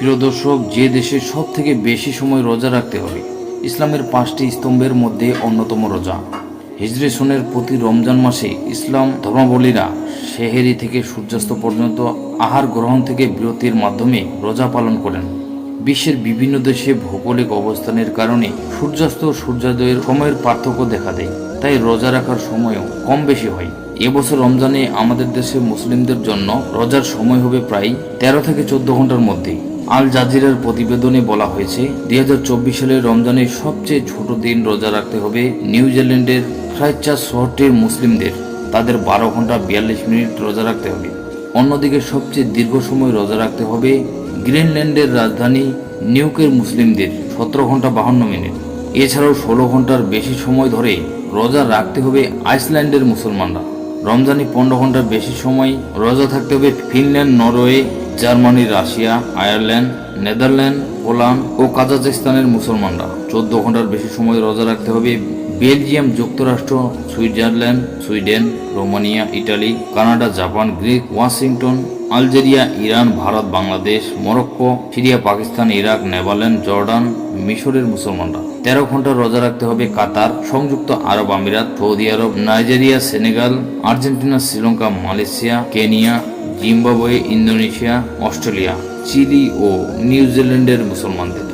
প্রিয় দর্শক, যে দেশে সব থেকে বেশি সময় রোজা রাখতে হবে, ইসলামের পাঁচটি স্তম্ভের মধ্যে অন্যতম রোজা। হিজরি সনের প্রতি রমজান মাসে ইসলাম ধর্মাবলীরা সেহেরি থেকে সূর্যাস্ত পর্যন্ত আহার গ্রহণ থেকে বিরতির মাধ্যমে রোজা পালন করেন। বিশ্বের বিভিন্ন দেশে ভৌগোলিক অবস্থানের কারণে সূর্যাস্ত ও সূর্যোদয়ের সময়ের পার্থক্য দেখা দেয়, তাই রোজা রাখার সময়ও কম বেশি হয়। এবছর রমজানে আমাদের দেশে মুসলিমদের জন্য রোজার সময় হবে প্রায় তেরো থেকে চোদ্দ ঘণ্টার মধ্যে। আল জাজিরার প্রতিবেদনে বলা হয়েছে, দুই সালের রমজানের সবচেয়ে ছোট দিন রোজা রাখতে হবে নিউজিল্যান্ডের ফ্রাইচার শহরটির মুসলিমদের। তাদের বারো ঘণ্টা বিয়াল্লিশ মিনিট রোজা রাখতে হবে। অন্যদিকে সবচেয়ে দীর্ঘ সময় রোজা রাখতে হবে গ্রিনল্যান্ডের রাজধানী নিউকের মুসলিমদের, সতেরো ঘণ্টা বাহান্ন মিনিট। এছাড়াও ষোলো ঘণ্টার বেশি সময় ধরে রোজা রাখতে হবে আইসল্যান্ডের মুসলমানরা। রমজানে পনেরো ঘণ্টার বেশি সময় রোজা থাকতে হবে Finland, Norway Germany, Russia, Ireland, Netherland, Poland ও কাজাখস্তানের মুসলমানরা। চোদ্দ ঘণ্টার বেশি সময় রোজা রাখতে হবে বেলজিয়াম, যুক্তরাষ্ট্র, Switzerland, Sweden, Romania, Italy, Canada, Japan, Greek, Washington, Algeria, Iran, Bharat, Bangladesh, Morocco, Syria, Pakistan, Iraq নেপালল্যান্ড Jordan, মিশরের মুসলমানরা। তেরো ঘণ্টা রোজা রাখতে হবে কাতার, সংযুক্ত আরব আমিরাত, সৌদি আরব, Nigeria, Senegal, Argentina, Sri Lanka, Malaysia, Kenya Zimbabwe Indonesia Australia Chile ও নিউজিল্যান্ডের মুসলমানদের।